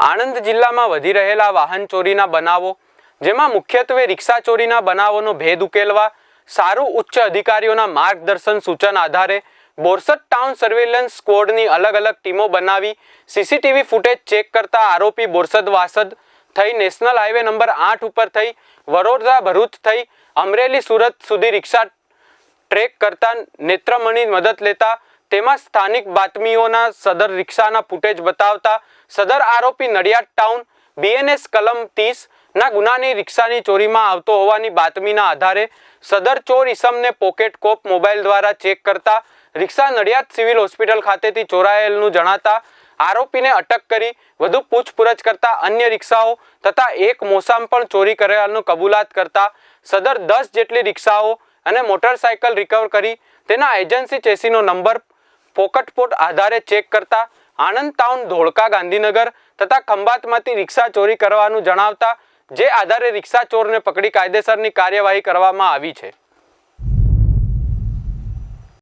આણંદ જિલ્લામાં વધી રહેલા વાહન ચોરીના બનાવો, જેમાં મુખ્યત્વે રિક્ષા ચોરીના બનાવોનો ભેદ ઉકેલવા, સારું ઉચ્ચ અધિકારીઓના માર્ગદર્શન સૂચન આધારે બોરસદ ટાઉન સર્વેલન્સ સ્કવોડની અલગ અલગ ટીમો બનાવી સીસીટીવી ફૂટેજ ચેક કરતા આરોપી બોરસદ વાસદ થઈ નેશનલ હાઈવે નંબર આઠ ઉપર થઈ, વડોદરા ભરૂચ થઈ, અમરેલી સુરત સુધી રિક્ષા ટ્રેક કરતા નેત્રમણી મદદ લેતા તેમાં સ્થાનિક બાતમીઓના સદર રિક્ષાના ફૂટેજ બતાવતા સદર આરોપી નડિયાદ ટાઉન બીએનએસ કલમ ત્રીસ ના ગુનાની રિક્ષાની ચોરીમાં આવતો હોવાની બાતમીના આધારે સદર ચોર ઈસમને પોકેટ કોપ મોબાઈલ દ્વારા ચેક કરતા રિક્ષા નડિયાદ સિવિલ હોસ્પિટલ ખાતેથી ચોરાયેલનું જણાતા આરોપીને અટક કરી વધુ પૂછપરછ કરતા અન્ય રિક્ષાઓ તથા એક મોસામ પણ ચોરી કરેલાનું કબૂલાત કરતા સદર દસ જેટલી રિક્ષાઓ અને મોટરસાયકલ રિકવર કરી તેના એજન્સી ચેસીનો નંબર પોકટપોટ આધારે ચેક કરતા આણંદ ટાઉન ધોળકા ગાંધીનગર તથા ખંભાતમાંથી રિક્ષા ચોરી કરવાનું જણાવતા, જે આધારે રિક્ષા ચોરને પકડી કાયદેસરની કાર્યવાહી કરવામાં આવી છે.